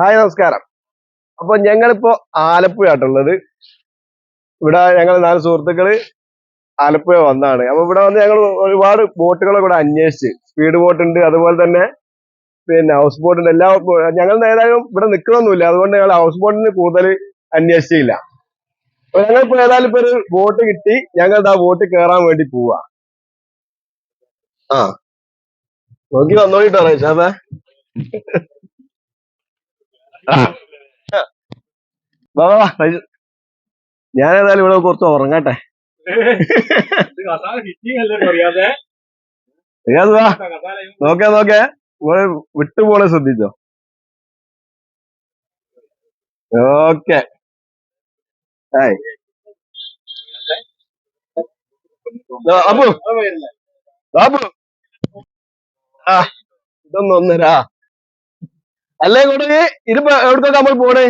Hi നമസ്കാരം. അപ്പൊ ഞങ്ങളിപ്പോ ആലപ്പുഴട്ടുള്ളത് ഇവിടെ ഞങ്ങൾ നാല് സുഹൃത്തുക്കൾ ആലപ്പുഴ വന്നാണ്. അപ്പൊ ഇവിടെ വന്ന് ഞങ്ങൾ ഒരുപാട് ബോട്ടുകളെ കൂടെ അന്വേഷിച്ച്. സ്പീഡ് ബോട്ട് ഉണ്ട് അതുപോലെ തന്നെ പിന്നെ ഹൗസ് ബോട്ട് ഉണ്ട് എല്ലാ ഞങ്ങൾ ഏതായാലും ഇവിടെ നിൽക്കണമൊന്നുമില്ല അതുകൊണ്ട് ഞങ്ങൾ ഹൗസ് ബോട്ടിന് കൂടുതൽ അന്വേഷിച്ചില്ല. അപ്പൊ ഞങ്ങളിപ്പോ ഏതായാലും ഇപ്പൊ ഒരു ബോട്ട് കിട്ടി. ഞങ്ങൾ ആ ബോട്ട് കയറാൻ വേണ്ടി പോവാ. ആ. നോക്കി വന്നോളിട്ടോ റേഷാബേ. വാ. ഞാൻ ഏതായാലും ഇവിടെ കുറച്ച് ഉറങ്ങട്ടെ. റിയാസ് വാ? നോക്കേ നോക്കേ. ഇവിടെ വിട്ടുപോണെ ശ്രദ്ധിച്ചോ? ഓക്കെ. ഹായ് ബാബു. ആ ഇതൊന്നും ഒന്നരാ അല്ലേ കൊടുക്ക് ഇതിപ്പോ എവിടക്കൊക്കെ നമ്മൾ പോണേ?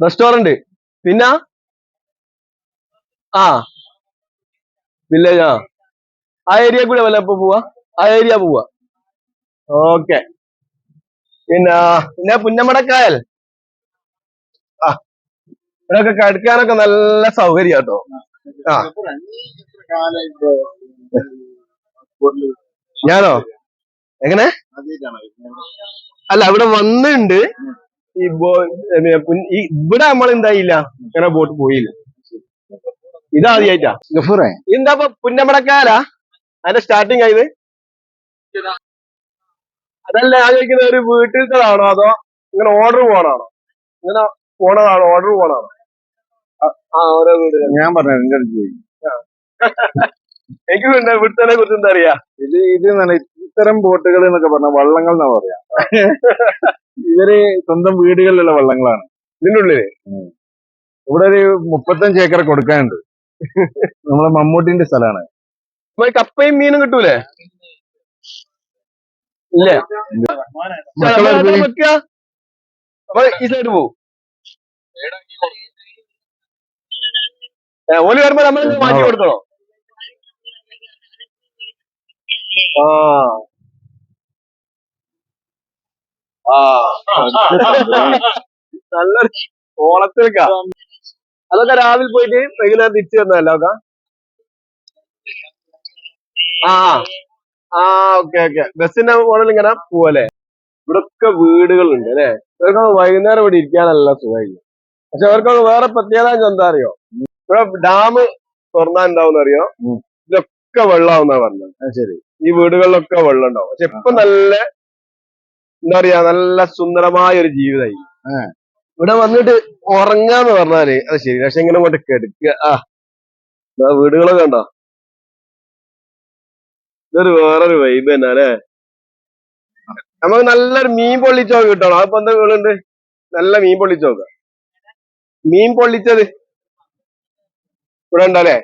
റെസ്റ്റോറന്റ് പിന്നെ? ആ. വില്ലേജ് ആ. ആ ഏരിയ കൂടെ വല്ല ഇപ്പൊ പോവാ? ആ ഏരിയ പോവാ. ഓക്കെ പിന്നെ പിന്നെ പുന്നമടക്കായൽ. ആ. ഇവിടെയൊക്കെ കടുക്കാനൊക്കെ നല്ല സൗകര്യം കേട്ടോ ആ. ഞാനോ? എങ്ങനെ? അല്ല അവിടെ വന്നിട്ടുണ്ട് ഈ ഇവിടെ നമ്മൾ എന്തായില്ല? ഇങ്ങനെ ബോട്ട് പോയില്ല. ഇതാദ്യായിട്ടാ ഗഫൂറേ. എന്താ പുന്നമടക്കാലാ അതിന്റെ സ്റ്റാർട്ടിങ് ആയത് അതല്ല ഞാൻ ചോദിക്കുന്നത് ഒരു വീട്ടിലത്തേതാണോ അതോ ഇങ്ങനെ ഓർഡർ പോകണാണോ ഇങ്ങനെ പോണതാണോ? ഓർഡർ പോകണാണോ ആ ഓരോ വീട് ഞാൻ പറഞ്ഞു എന്റെ അടുത്ത് എനിക്ക് ഇവിടുത്തെ കുറിച്ച് എന്താ അറിയാ? ഇത് ഇത് നല്ല ഇത്തരം ബോട്ടുകൾ എന്നൊക്കെ പറഞ്ഞ വള്ളങ്ങൾ എന്നാ പറയാ. ഇവർ സ്വന്തം വീടുകളിലുള്ള വള്ളങ്ങളാണ്. ഇതിന്റെ ഉള്ളിൽ ഇവിടെ ഒരു മുപ്പത്തഞ്ച് ഏക്കർ കൊടുക്കാനുണ്ട്. നമ്മളെ മമ്മൂട്ടിന്റെ സ്ഥലമാണ് കപ്പയും മീനും കിട്ടൂലേ? ഇല്ല? ഈ സൈഡ് പോവും. ഓൽ വരുമ്പോ നമ്മൾ മാറ്റി കൊടുക്കണോ ആ. ആ. നല്ലൊരു അതൊക്കെ രാവിലെ പോയിട്ട് വൈകുന്നേരം തിരിച്ചു വന്നതല്ലോ ഒക്കെ ആ. ആ ഓക്കെ ഓക്കെ. ബസ്സിന്റെ മോഡൽ ഇങ്ങനെ പോവല്ലേ? ഇവിടൊക്കെ വീടുകളുണ്ട് അല്ലെ? ഇവർക്ക് വൈകുന്നേരം ഇവിടെ ഇരിക്കാനല്ല സുഖമായിരിക്കും. പക്ഷെ അവർക്ക് വേറെ പ്രത്യേകത എന്താ അറിയോ? ഇവിടെ ഡാം തുറന്നാ എന്താവും അറിയോ. ഇതൊക്കെ വെള്ളമാവുന്ന പറഞ്ഞത്. ശരി. ഈ വീടുകളിലൊക്കെ വെള്ളം ഉണ്ടാവും പക്ഷെ ഇപ്പൊ നല്ല എന്താ പറയാ നല്ല സുന്ദരമായ ഒരു ജീവിതമായി. ഇവിടെ വന്നിട്ട് ഉറങ്ങാന്ന് പറഞ്ഞാൽ അത് ശരി. പക്ഷെ ഇങ്ങനെ കൊണ്ട് കെടുക്കുക. ആ. വീടുകളൊക്കെ ഉണ്ടോ ഇതൊരു വേറൊരു വൈബ് തന്നെ അല്ലേ? നമുക്ക് നല്ലൊരു മീൻ പൊള്ളിച്ചോക്ക് കിട്ടണം. അതിപ്പോ എന്താ വീടുണ്ട്? നല്ല മീൻ പൊള്ളിച്ചോക്ക്. മീൻ പൊള്ളിച്ചത് ഇവിടെ ഉണ്ടല്ലേ?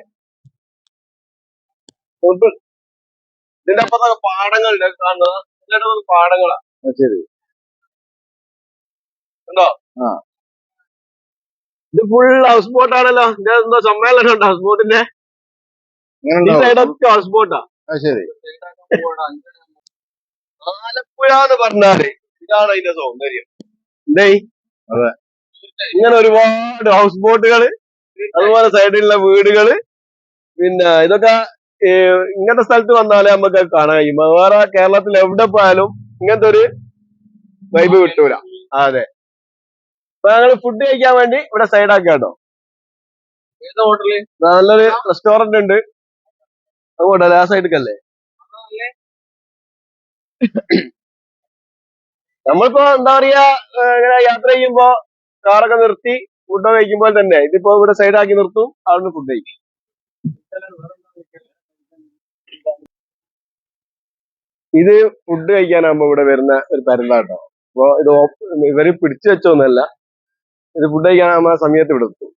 ഇതിന്റെ അപ്പുറത്തൊക്കെ പാടങ്ങളുണ്ട് കാണുന്നത്? ഇതിന്റെ പാടങ്ങളാ. ശരി. ഉണ്ടോ ഇത് ഫുൾ ഹൗസ് ബോട്ട് ആണല്ലോ. ഇത് എന്തോ സമ്മേളനം ഉണ്ട് ഹൗസ് ബോട്ടിന്റെ ഈ. സൈഡൊക്കെ ഹൗസ് ബോട്ടാ ശരി. ആലപ്പുഴ എന്ന് പറഞ്ഞാൽ ഇതാണ് അതിന്റെ സൗന്ദര്യം. എന്തേ. ഇങ്ങനെ ഒരുപാട് ഹൗസ് ബോട്ടുകൾ അതുപോലെ സൈഡിലുള്ള വീടുകൾ പിന്നെ ഇതൊക്കെ ഇങ്ങനത്തെ സ്ഥലത്ത് വന്നാലേ നമുക്ക് കാണാൻ കഴിയും. വേറെ കേരളത്തിൽ എവിടെ പോയാലും ഇങ്ങനത്തെ ഒരു വൈബ് കിട്ടൂല. അതെ. അപ്പൊ ഞങ്ങൾ ഫുഡ് കഴിക്കാൻ വേണ്ടി ഇവിടെ സൈഡ് ആക്കാം കേട്ടോ. നല്ലൊരു റെസ്റ്റോറന്റ് ഉണ്ട്. അങ്ങോട്ടല്ലേ ആ സൈഡിക്കല്ലേ നമ്മളിപ്പോ എന്താ പറയാ ഇങ്ങനെ യാത്ര ചെയ്യുമ്പോ കാറൊക്കെ നിർത്തി ഫുഡ് കഴിക്കുമ്പോൾ തന്നെ ഇതിപ്പോ ഇവിടെ സൈഡ് ആക്കി നിർത്തും അവിടുന്ന് ഫുഡ് കഴിക്കും. ഇത് ഫുഡ് കഴിക്കാനാകുമ്പോ ഇവിടെ വരുന്ന ഒരു പരുന്താട്ടോ. അപ്പൊ ഇത് ഇവർ പിടിച്ചു വെച്ചോന്നല്ല. ഇത് ഫുഡ് കഴിക്കാനാകുമ്പോ ആ സമയത്ത് ഇവിടെ എത്തും.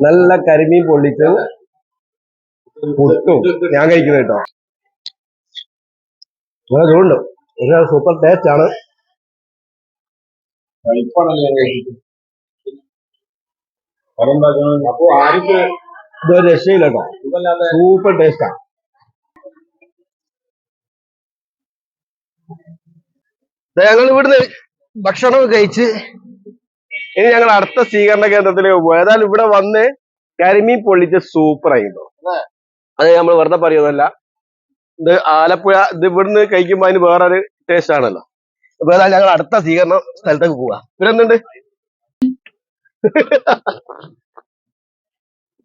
നല്ല കരിമീൻ പൊള്ളിച്ച് പുട്ടും ഞാൻ കഴിക്കുന്നത് കേട്ടോ. നല്ല ചൂടുണ്ട് സൂപ്പർ ടേസ്റ്റ് ആണ്. അതെന്താ അപ്പൊ ആർക്ക് ഇത് രക്ഷയില്ല കേട്ടോ. സൂപ്പർ ടേസ്റ്റാ ഞങ്ങൾ ഇവിടുന്ന് ഭക്ഷണം കഴിച്ച് ഇനി ഞങ്ങൾ അടുത്ത സ്വീകരണ കേന്ദ്രത്തിലേക്ക് പോകും ഏതായാലും ഇവിടെ വന്ന് കരിമീൻ പൊള്ളിച്ച് സൂപ്പർ ആയിരുന്നു അത്. നമ്മൾ വെറുതെ പറയുന്നതല്ല. ഇത് ആലപ്പുഴ ഇത് ഇവിടുന്ന് കഴിക്കുമ്പോ അതിന് വേറൊരു ടേസ്റ്റ് ആണല്ലോ. അപ്പൊ ഏതായാലും ഞങ്ങൾ അടുത്ത സ്വീകരണ സ്ഥലത്തേക്ക് പോവാ. ഇവരെന്തുണ്ട്?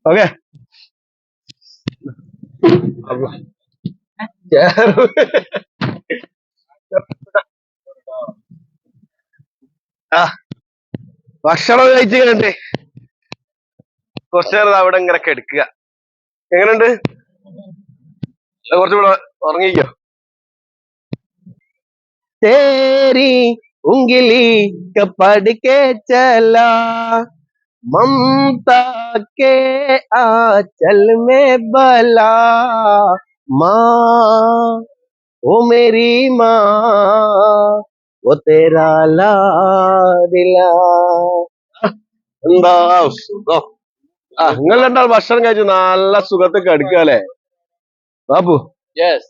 ഓക്കെ ആ ഭക്ഷണം കഴിച്ച് കണ്ടേ കുറച്ചു നേരം അവിടെ ഇങ്ങനെ കിടക്കുക. എങ്ങനെയുണ്ട് കുറച്ചുകൂടെ ഉറങ്ങിക്കോ. തേരി ഉംഗിലി കപ്പട് के चला ममता के आंचल में बला माँ ओ मेरी माँ वो तेरा लाडिला എന്താ സുഖം ആ നിങ്ങൾ രണ്ടാൾ ഭക്ഷണം കഴിച്ചു നല്ല സുഖത്തിൽ കടുക്കല്ലേ ബാബു യെസ്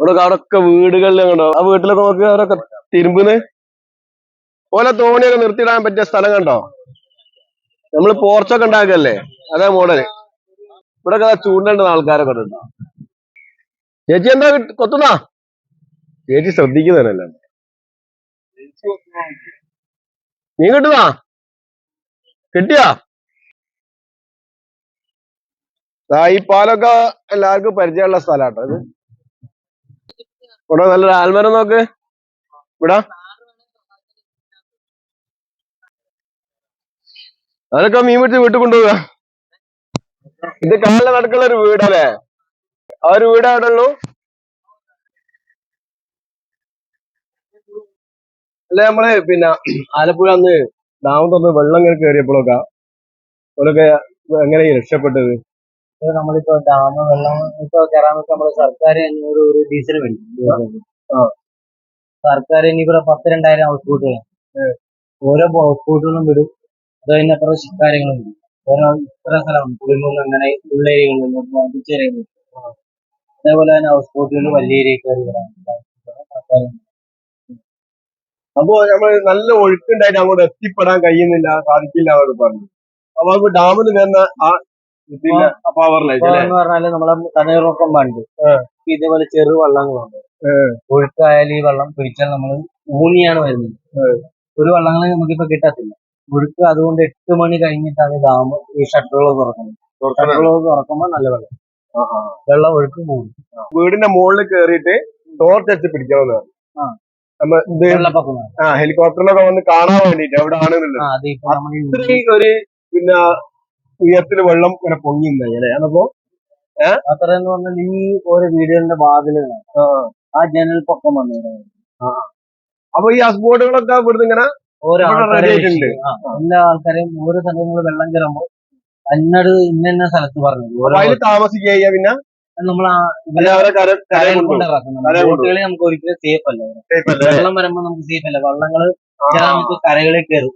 ഇവിടെ അവിടൊക്കെ വീടുകളിൽ കണ്ടോ ആ വീട്ടിലൊക്കെ നോക്കി അവരൊക്കെ തിരുമ്പുന്ന്? ഓല തോണിയൊക്കെ നിർത്തിയിടാൻ പറ്റിയ സ്ഥലം കണ്ടോ? നമ്മൾ പോർച്ചൊക്കെ ഉണ്ടാക്കല്ലേ? അതാ മോഡൽ ഇവിടെ കഥ ചൂണ്ടേണ്ട ആൾക്കാരൊക്കെ ഉണ്ടോ ചേച്ചി എന്താ കൊത്തുന്നാ? ചേച്ചി ശ്രദ്ധിക്കുന്നതല്ല? നീ കിട്ടുന്നാ? കിട്ടിയാ? ഈ പാലൊക്കെ എല്ലാവർക്കും പരിചയമുള്ള സ്ഥലാട്ടോ ഇത്. ഇവിടെ നല്ലൊരു ആൽമരം നോക്ക്. ഇവിടെ അതൊക്കെ മീൻ പിടിച്ച് വീട്ടിൽ കൊണ്ടുപോവുക. ഇത് കാലിലെ നടക്കുള്ള ഒരു വീടല്ലേ? ആ ഒരു വീട് അവിടെ ഉള്ളൂ? അല്ലെ നമ്മൾ പിന്നെ ആലപ്പുഴ അന്ന് ഡാം തുറന്ന് വെള്ളം ഇങ്ങനെ കയറിയപ്പോഴൊക്കെ അവരൊക്കെ എങ്ങനെ രക്ഷപ്പെട്ടത്? നമ്മളിപ്പോ ഡാം വെള്ളം ഇപ്പൊ കയറാൻ നമ്മൾ സർക്കാർ അഞ്ഞൂറ് ഒരു ഡീസൽ മേടിക്കും. ആ. ഇനി ഇവിടെ പത്ത് രണ്ടായിരം ഹൗസ് ബോട്ടുകൾ ഓരോ ഹൗസ് ബോട്ടുകളും വിടും. അത് കഴിഞ്ഞപ്പുറം കാര്യങ്ങളും വിടും ഓരോ ഇത്ര സ്ഥലം കുടുംബങ്ങൾ അങ്ങനെ ഉള്ളേരിയകളിൽ ചെറിയ അതേപോലെ തന്നെ ഹൗസ് ബോട്ടുകൾ വലിയ ഏരിയ കയറി വരാം സർക്കാർ അപ്പോ നമ്മൾ നല്ല ഒഴുക്കുണ്ടായിട്ട് അങ്ങോട്ട് എത്തിപ്പെടാൻ കഴിയുന്നില്ല സാധിക്കില്ല എന്നൊക്കെ പറഞ്ഞു. അപ്പൊ നമുക്ക് ഡാമിൽ വരുന്ന ആ പവറിലേക്ക് പറഞ്ഞാൽ നമ്മളെ തണ്ണീർമുക്കം പണ്ട് ഇതേപോലെ ചെറു വള്ളങ്ങളുണ്ട്. ഒഴുക്കായാലും ഈ വെള്ളം പിടിച്ചാൽ നമ്മൾ ഊന്നിയാണ് വരുന്നത്. ഒരു വള്ളങ്ങൾ നമുക്കിപ്പോ കിട്ടത്തില്ല. ഒഴുക്ക് അതുകൊണ്ട് എട്ട് മണി കഴിഞ്ഞിട്ടാണ് ഡാം ഈ ഷട്ടറുകൾ തുറക്കുന്നത്. ഷട്ടറുകൾ തുറക്കുമ്പോൾ നല്ല വെള്ളം. വെള്ളം ഒഴുക്ക് കൂടും. വീടിന്റെ മുകളിൽ കയറിയിട്ട് ടോർച്ച് അടിച്ച് പിടിക്കണം ആ. ഹെലികോപ്റ്ററിലൊക്കെ വന്ന്. കാണാൻ വേണ്ടിട്ട് അവിടെ ആണെന്നുള്ളത് ഒരു പിന്നെ ഉയരത്തിൽ വെള്ളം ഇങ്ങനെ പൊങ്ങി അല്ലേ അതപ്പോ അത്ര എന്ന് പറഞ്ഞാൽ ഈ ഓരോ വീടുകളുടെ വാതിലുകളാണ് ആ. ജനൽ പൊക്കം വന്നു അപ്പൊ ഈ ഹസ്ബോർഡുകളൊക്കെ ഇവിടുന്ന് ഇങ്ങനെ ഓരോ എല്ലാ ആൾക്കാരെയും ഓരോ സ്ഥലങ്ങളിൽ വെള്ളം കയറുമ്പോൾ അന്നട് ഇന്ന സ്ഥലത്ത് പറഞ്ഞു. താമസിക്കുക പിന്നെ? നമ്മൾ നമുക്ക് ഒരിക്കലും സേഫ് അല്ല? വെള്ളം വരുമ്പോ നമുക്ക് സേഫ് അല്ല. വള്ളങ്ങൾ നമുക്ക് കരകളിൽ കയറും.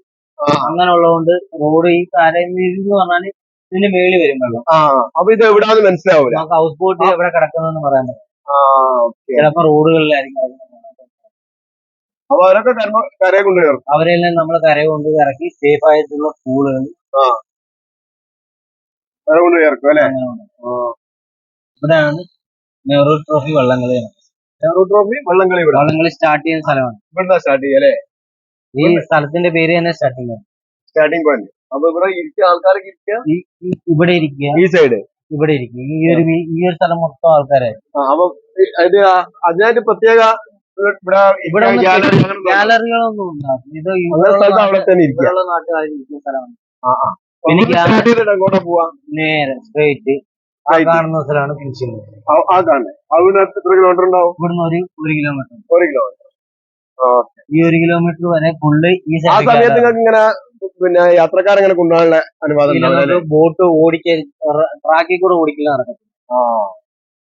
അങ്ങനെ ഉള്ളതുകൊണ്ട് റോഡ് ഈ കരയിൽ എന്ന് പറഞ്ഞാൽ ഇതിന്റെ മേളിൽ വരും വെള്ളം ആ അപ്പൊ ഇത് എവിടാന്ന് മനസ്സിലാവൂല. നമുക്ക് ഹൗസ് ബോട്ട് എവിടെ കിടക്കുന്നതെന്ന് പറയാൻ പറ്റും. ആ ഓക്കെ. ചിലപ്പോ റോഡുകളിലായിരിക്കും കിടക്കുന്നത്. അപ്പൊ അവരൊക്കെ കര- കരയെ കൊണ്ട് അവരെല്ലാം നമ്മൾ കര കൊണ്ട് ഇറക്കി സേഫ് ആയിട്ടുള്ള സ്കൂളുകൾ കര അല്ലെ? ഇവിടെയാണ് നെഹ്റു ട്രോഫി വള്ളംകളി നെഹ്റു ട്രോഫി വള്ളംകളി ഇവിടെ. വള്ളംകളി സ്റ്റാർട്ട് ചെയ്യുന്ന സ്ഥലമാണ്. ഇവിടുന്ന് സ്റ്റാർട്ട് അല്ലെ? ഈ സ്ഥലത്തിന്റെ പേര് തന്നെ സ്റ്റാർട്ടിംഗ് സ്റ്റാർട്ടിംഗ് പോയിന്റ് അപ്പൊ ഇവിടെ ഇരിക്കുക ആൾക്കാരൊക്കെ ഇരിക്കുക? ഈ- ഈ- ഇവിടെ ഇരിക്കുക. ഈ സൈഡ് ഇവിടെ ഇരിക്കുക. ഈ ഒരു വീ- ഈ ഒരു സ്ഥലം മൊത്തം ആൾക്കാരെ അപ്പൊ അത് അതിനായിട്ട് പ്രത്യേക ഇവിടെ ഇവിടെ ഒന്ന് gallery അങ്ങനെ ഒന്നും ഗാലറികളൊന്നും ഇത് സ്ഥലത്ത് അവിടെ തന്നെ ഇരിക്കുക. ഇവിടെയുള്ള സ്ഥലമാണ്. ആ. പിന്നെ start ചെയ്തിട്ട് അങ്ങോട്ട് പോവാ? നേരെ സ്ട്രേറ്റ് ആ Straight. കാണുന്ന സ്ഥലമാണ് ഫിനിഷിംഗ് ആ- ആ കാണേ അവിടെ എത്ര കിലോമീറ്റർ ഉണ്ടാവും? ഇവിടുന്ന് ഒരു ഒരു കിലോമീറ്റർ ഒരു കിലോമീറ്റർ ഈ ഒരു കിലോമീറ്റർ വരെ ഫുള്ള് ഈ ആ സമയത്ത് നിങ്ങൾക്ക് ഇങ്ങനെ പിന്നെ യാത്രക്കാരെങ്ങനെ കൊണ്ടുപോകാനുള്ള അനുവാദം ഉണ്ടാവില്ല? ബോട്ട് ഓടിക്കാൻ ട്രാക്കിൽ കൂടെ ഓടിക്കില്ല നടക്കും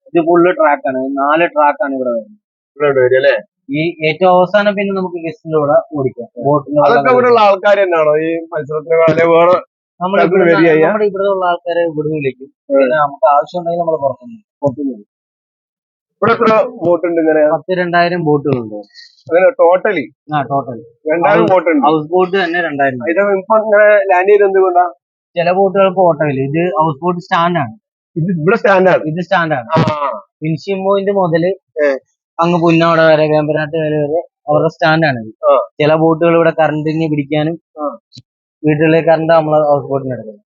ഇത് ഫുള്ള് ട്രാക്കാണ് നാല് ട്രാക്കാണ് ഇവിടെ വരുന്നത്. ഇവിടെ വരും അല്ലേ? ഈ ഏറ്റവും അവസാനം പിന്നെ നമുക്ക് ഗസ്റ്റിലൂടെ ഓടിക്കാം. ബോട്ടിന്റെ അതൊക്കെ ഇവിടെയുള്ള ആൾക്കാർ തന്നെയാണോ? ഈ മത്സരത്തിന് വേറെ നമ്മുടെ? നമ്മുടെ ഇവിടെ ഉള്ള ആൾക്കാരെ ഇവിടുന്ന് വിളിക്കും നമുക്ക് ആവശ്യമുണ്ടെങ്കിൽ നമ്മൾ പുറത്തുനിന്ന് ഇവിടെ എത്ര ബോട്ടുണ്ട് ഇങ്ങനെ പത്ത് രണ്ടായിരം ബോട്ടുകളുണ്ട്. അങ്ങനെ ടോട്ടലി ആ ടോട്ടൽ രണ്ടായിരം ബോട്ട് ഉണ്ട് ഹൗസ് ബോട്ട് തന്നെ രണ്ടായിരം ഇത് ഇപ്പൊ ഇങ്ങനെ ലാൻഡ് ചെയ്ത് എന്തുകൊണ്ടാ ചില ബോട്ടുകൾക്ക് ഓട്ടമില്ല ഇത് ഹൗസ് ബോട്ട് സ്റ്റാൻഡാണ് ഇത് ഇവിടെ സ്റ്റാൻഡാണ് ഇത് സ്റ്റാൻഡാണ് ഫിനിഷിംഗ് പോയിന്റ് മുതൽ അങ്ങ് പുന്നോട വരെ വേമ്പനാട്ട് വരെ വരെ അവരുടെ സ്റ്റാൻഡാണ് ഇത്. ചില ബോട്ടുകൾ ഇവിടെ കറണ്ടിന് പിടിക്കാനും. വീട്ടിലെ കറണ്ട് നമ്മൾ ഹൗസ് ബോട്ടിന് എടുക്കുന്നത്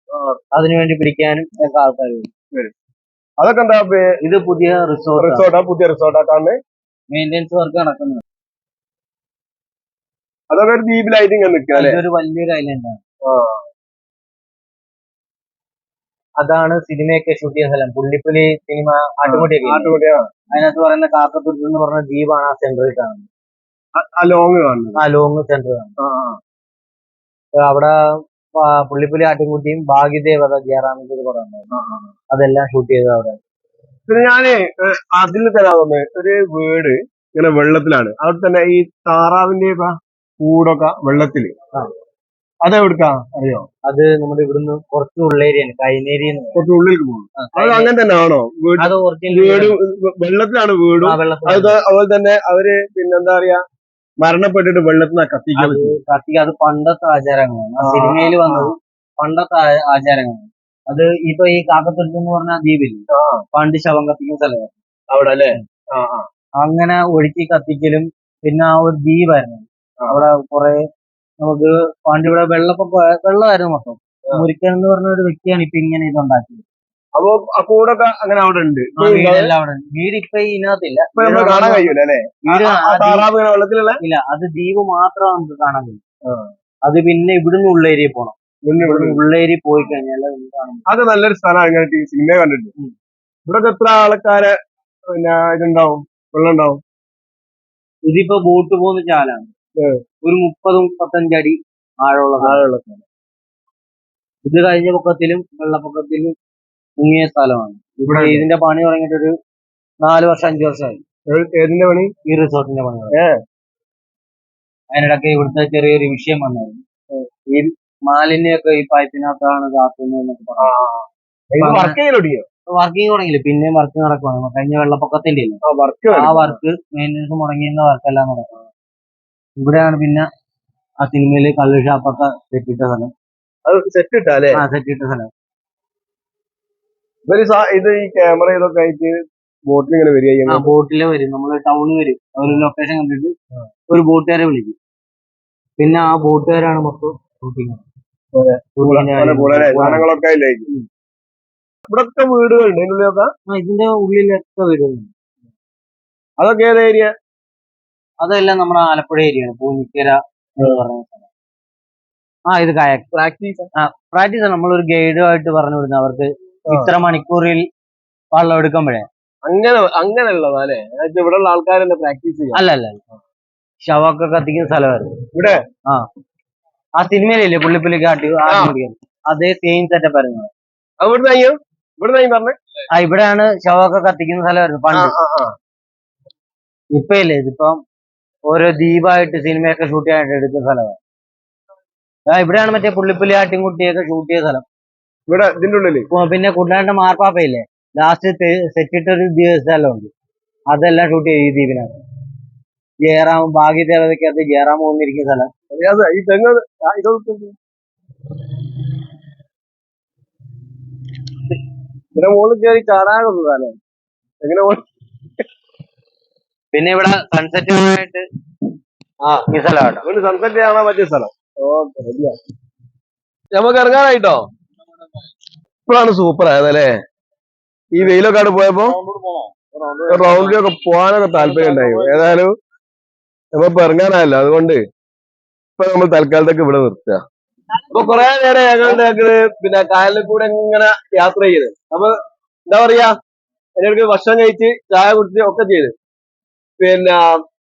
അതിനുവേണ്ടി പിടിക്കാനും ഒക്കെ ആൾക്കാർ വരും. അതൊക്കെ എന്താ ഇത് പുതിയ റിസോർട്ട് റിസോർട്ടാ പുതിയ റിസോർട്ടാ മെയിന്റെനൻസ് വർക്ക് നടക്കുന്നത് അതൊക്കെ ഒരു ദ്വീപിലായിട്ട് ഇങ്ങനെ നിൽക്കുക അല്ലെ? ഒരു വലിയൊരു അതാണ് സിനിമയൊക്കെ ഷൂട്ട് ചെയ്യുന്ന സ്ഥലം. പുള്ളിപ്പുലി സിനിമ ആട്ടുമുട്ടിയൊക്കെ അതിനകത്ത് പറയുന്ന കാക്കത്തുരുത്ത് എന്ന് പറഞ്ഞ ദ്വീപാണ് ആ സെന്ററിൽ കാണുന്നത്. ആ ലോങ് കാണുന്നത്. ആ ലോങ് സെന്റർ കാണുന്നത്. അവിടെ പുള്ളിപ്പുലി ആട്ടിൻകുട്ടിയും ഭാഗ്യദേവത ജയറാമിന്റെ ഒരു പടം അതെല്ലാം ഷൂട്ട് ചെയ്തത് അവിടെ. പിന്നെ ഞാൻ അതിൽ തരാൻ ഒരു വീട് ഇങ്ങനെ വെള്ളത്തിലാണ്. അവിടെ തന്നെ ഈ താറാവിന്റെ കൂടൊക്കെ വെള്ളത്തിൽ ആ. അതെവിടുക്കാ? അറിയോ? അത് നമ്മുടെ ഇവിടുന്ന് കുറച്ച് ഉള്ളേരിയാണ് കൈനേരി കുറച്ച് ഉള്ളിലേക്ക് പോകും അത്. അങ്ങനെ തന്നെ ആണോ വീട് അത് വെള്ളത്തിലാണ് വീടും. അതുപോലെ തന്നെ അവർ പിന്നെന്താ പറയാ മരണപ്പെട്ടിട്ട് വെള്ളത്തിൽ നിന്ന് കത്തിക്കാൻ കത്തിക്കാൻ അത് പണ്ടത്തെ ആചാരങ്ങളാണ്. സിനിമയിൽ വന്നത് പണ്ടത്തെ ആചാരങ്ങളാണ്. അത് ഇപ്പൊ ഈ കാക്കത്തുരുത്ത് എന്ന് പറഞ്ഞ ദ്വീപിൽ പണ്ട് ശവം കത്തിക്കുന്ന സ്ഥലമാണ് അവിടെ അല്ലേ അങ്ങനെ ഒഴുക്കി കത്തിക്കലും പിന്നെ ആ ഒരു ദ്വീപായിരുന്നു. അവിടെ കുറെ നമുക്ക് പണ്ട് ഇവിടെ വെള്ളപ്പൊക്ക വെള്ളമായിരുന്നു മൊത്തം. മുരിക്കൻ എന്ന് പറഞ്ഞ ഒരു വ്യക്തിയാണ് ഇപ്പൊ ഇങ്ങനെ ഇതുണ്ടാക്കിയത് അപ്പൊ കൂടൊക്കെ അങ്ങനെ അവിടെ ഉണ്ട്. വീടെല്ലാം അവിടെ ഉണ്ട്. വീട് ഇപ്പൊ ഇതിനകത്തില്ല. കാണാൻ കഴിയൂല അല്ലേ? വീട് താറാവ് വെള്ളത്തിലുള്ള? ഇല്ല അത് ദ്വീപ് മാത്രമാണ് നമുക്ക് കാണാൻ കഴിയും. അത് പിന്നെ ഇവിടുന്ന് ഉള്ളേരിയ പോണം. മുന്നിൽ ഇവിടെ ഇവിടുന്ന് ഉള്ളേരി പോയി കഴിഞ്ഞാൽ. അത് നല്ലൊരു സ്ഥലമാണ്. സിനിമ കണ്ടിട്ട് ഇവിടെ എത്ര ആൾക്കാരെ പിന്നെ ഇതുണ്ടാവും? വെള്ളം ഉണ്ടാവും ഇതിപ്പോ ബോട്ട് പോകുന്ന ചാലാണ്. ഒരു മുപ്പത് മുപ്പത്തഞ്ച് അടി ആഴമുള്ള താഴെയുള്ള സ്ഥലം ഇത് കഴിഞ്ഞ പൊക്കത്തിലും വെള്ളപ്പൊക്കത്തിലും മുങ്ങിയ സ്ഥലമാണ്. ഇവിടെ ഇതിന്റെ പണി തുടങ്ങിയിട്ട് ഒരു നാല് വർഷം അഞ്ചു വർഷമായി. ഏതിന്റെ പണി? ഈ റിസോർട്ടിന്റെ പണി. അതിനിടയ്ക്ക് ഇവിടുത്തെ ചെറിയൊരു വിഷയം വന്നായിരുന്നു ഈ മാലിന്യൊക്കെ ഈ പൈപ്പിനകത്താണ് എന്നൊക്കെ പറഞ്ഞു. വർക്കിംഗ് തുടങ്ങിയില്ല. പിന്നെ വർക്ക് നടക്കുവാണ്. കഴിഞ്ഞ വെള്ളപ്പൊക്കത്തിന്റെ ആ വർക്ക് മെയിന്റെനൻസ് മുടങ്ങിയിരുന്ന വർക്കെല്ലാം നടക്കും ഇവിടെയാണ് പിന്നെ ആ സിനിമയിലെ കള്ള് ഷാപ്പൊക്കെ സെറ്റിട്ട സ്ഥലം. അത് സെറ്റ് ഇട്ടാലേ? ആ സെറ്റിട്ട സ്ഥലം. ഇവർ സാ- ഇത് ഈ ക്യാമറ ഇതൊക്കെ ആയിട്ട് ബോട്ടിൽ ഇങ്ങനെ വരിക ആ ചെയ്യുന്നത് ബോട്ടിൽ വരും. നമ്മൾ ടൗണിൽ വരും. ഒരു ലൊക്കേഷൻ കണ്ടിട്ട് ഒരു ബോട്ടുകാരെ വിളിക്കും. പിന്നെ ആ ബോട്ടുകാരാണ് മൊത്തം ഷൂട്ടിങ് പല സാധനങ്ങളൊക്കെ ഇവിടൊക്കെ വീടുകളുണ്ട് ഇതിന്റെ ഉള്ളിലൊക്കെ വീടുകളുണ്ട്. അതൊക്കെ ഏത് ഏരിയ അതെല്ലാം നമ്മുടെ ആലപ്പുഴ ഏരിയയാണ്. പൂഞ്ഞിക്കര എന്ന് പറഞ്ഞ സ്ഥലം. ആ ഇത് കായക് പ്രാക്ടീസ് ആ പ്രാക്ടീസ് നമ്മളൊരു ഗൈഡുമായിട്ട് പറഞ്ഞു കൊടുക്കുന്നത്. അവർക്ക് ഇത്ര മണിക്കൂറിൽ വള്ളം എടുക്കുമ്പോഴേ. അങ്ങനെ അങ്ങനെ അല്ലെ ഇവിടെ ഉള്ള ആൾക്കാരെന്നെ പ്രാക്ടീസ് ചെയ്യാം. അല്ല അല്ല. ശവമൊക്കെ കത്തിക്കുന്ന സ്ഥലമായിരുന്നു. ഇവിടെ? ആ. ആ സിനിമയിലല്ലേ പുള്ളിപ്പുലി കാട്ടി അതേ സെയിം സെറ്റപ്പ് ആയിരുന്നു അവിടെ. പറഞ്ഞേ? ആ ഇവിടെയാണ് ശവമൊക്കെ കത്തിക്കുന്ന സ്ഥലമായിരുന്നു പണ്ട്. ഇപ്പൊ ഇല്ലേ ഇതിപ്പം ഓരോ ദ്വീപായിട്ട് സിനിമയൊക്കെ ഷൂട്ട് ചെയ്യാനായിട്ട് എടുത്ത സ്ഥലമാണ്. ആ ഇവിടെയാണ് മറ്റേ പുള്ളിപ്പുലി ആട്ടിൻകുട്ടിയൊക്കെ ഷൂട്ട് ചെയ്ത സ്ഥലം. ഇവിടെ ഇതിന്റെ ഉള്ളിൽ? പിന്നെ കുട്ടനാട്ടിന്റെ മാർപ്പാപ്പയില്ലേ? ലാസ്റ്റ് സെറ്റിട്ടൊരു ദ്വീ- സ്ഥലമുണ്ട് അതെല്ലാം ഷൂട്ട് ചെയ്ത് ഈ ദ്വീപിനാണ് ജയറാം ഭാഗ്യദേവതയ്ക്കകത്ത് ജയറാം വന്നിരിക്കുന്ന സ്ഥലം. ഈ തെങ്ങ് ഇവിടെ മുകളിൽ കയറി ചാടാകുന്നതല്ലേ എങ്ങനെ പിന്നെ ഇവിടെ സൺസെറ്റ് ആയിട്ട് ആ ഈ സ്ഥലമാണ് സൺസെറ്റ് കാണാൻ പറ്റിയ സ്ഥലം. നമുക്ക് ഇറങ്ങാനായിട്ടോ? ഇപ്പോഴാണ് സൂപ്പർ ആയതല്ലേ? ഈ വെയിലൊക്കെ അവിടെ പോയപ്പോ റൗണ്ടിലൊക്കെ പോകാനൊക്കെ താല്പര്യം ഉണ്ടായി. ഏതായാലും നമ്മളിപ്പോ ഇറങ്ങാനായല്ലോ. അതുകൊണ്ട് ഇപ്പൊ നമ്മൾ തൽക്കാലത്തേക്ക് ഇവിടെ നിർത്തുക. അപ്പൊ കുറെ നേരം ഞങ്ങളുടെ ഞങ്ങൾ പിന്നെ കായലിൽ കൂടെ ഇങ്ങനെ യാത്ര ചെയ്ത്. അപ്പൊ എന്താ പറയാ? അതിനിടയ്ക്ക് ഭക്ഷണം കഴിച്ച് ചായ കുടിച്ച് ഒക്കെ ചെയ്ത്. പിന്നെ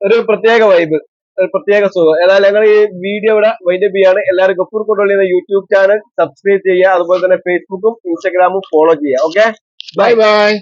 ഒരു പ്രത്യേക വൈബ് ഒരു പ്രത്യേക സുഖം. ഏതായാലും ഞങ്ങൾ ഈ വീഡിയോ ഇവിടെ വൈൻഡപ്പ് ചെയ്യാണ്. എല്ലാവരും ഗഫൂർ കൊണ്ടുള്ള യൂട്യൂബ് ചാനൽ സബ്സ്ക്രൈബ് ചെയ്യുക. അതുപോലെ തന്നെ ഫേസ്ബുക്കും ഇൻസ്റ്റാഗ്രാമും ഫോളോ ചെയ്യുക. Okay bye bye